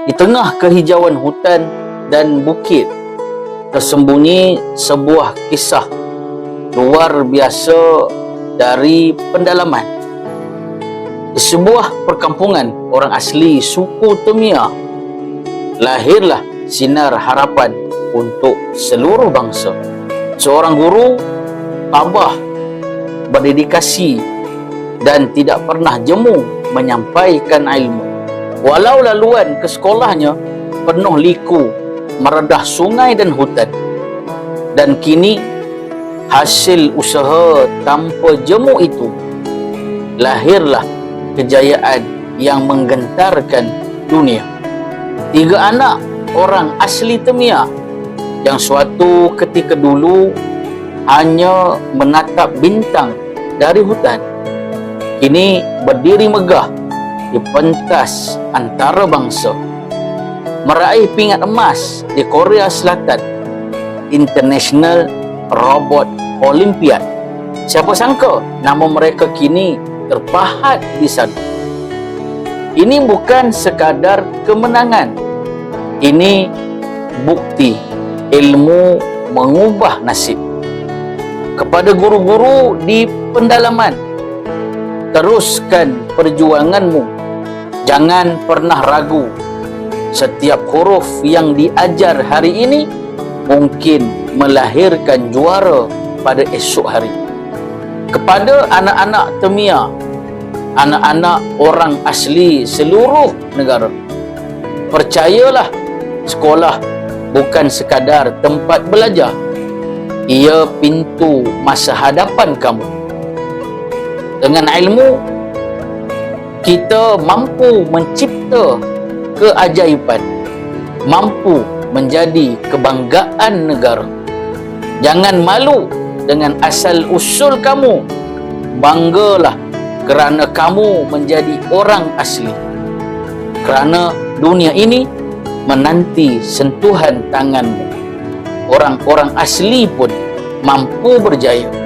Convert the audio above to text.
Di tengah kehijauan hutan dan bukit tersembunyi sebuah kisah luar biasa dari pendalaman. Di sebuah perkampungan orang asli suku Temia, lahirlah sinar harapan untuk seluruh bangsa. Seorang guru tabah, berdedikasi dan tidak pernah jemu menyampaikan ilmu. Walau laluan ke sekolahnya penuh liku, meredah sungai dan hutan. Dan kini hasil usaha tanpa jemu itu lahirlah kejayaan yang menggentarkan dunia. Tiga anak orang asli Temia yang suatu ketika dulu hanya menatap bintang dari hutan kini berdiri megah di pentas antara bangsa meraih pingat emas di Korea Selatan International Robot Olympiad. Siapa sangka nama mereka kini terpahat di sana. Ini bukan sekadar kemenangan. Ini bukti ilmu mengubah nasib. Kepada guru-guru di pendalaman teruskan perjuanganmu jangan pernah ragu. Setiap huruf yang diajar hari ini mungkin melahirkan juara pada esok hari. Kepada anak-anak Temia anak-anak orang asli seluruh negara percayalah sekolah bukan sekadar tempat belajar. Ia pintu masa hadapan kamu. Dengan ilmu kita mampu mencipta keajaiban mampu menjadi kebanggaan negara. Jangan malu dengan asal usul kamu. Banggalah kerana kamu menjadi orang asli. Kerana dunia ini menanti sentuhan tanganmu. Orang-orang asli pun mampu berjaya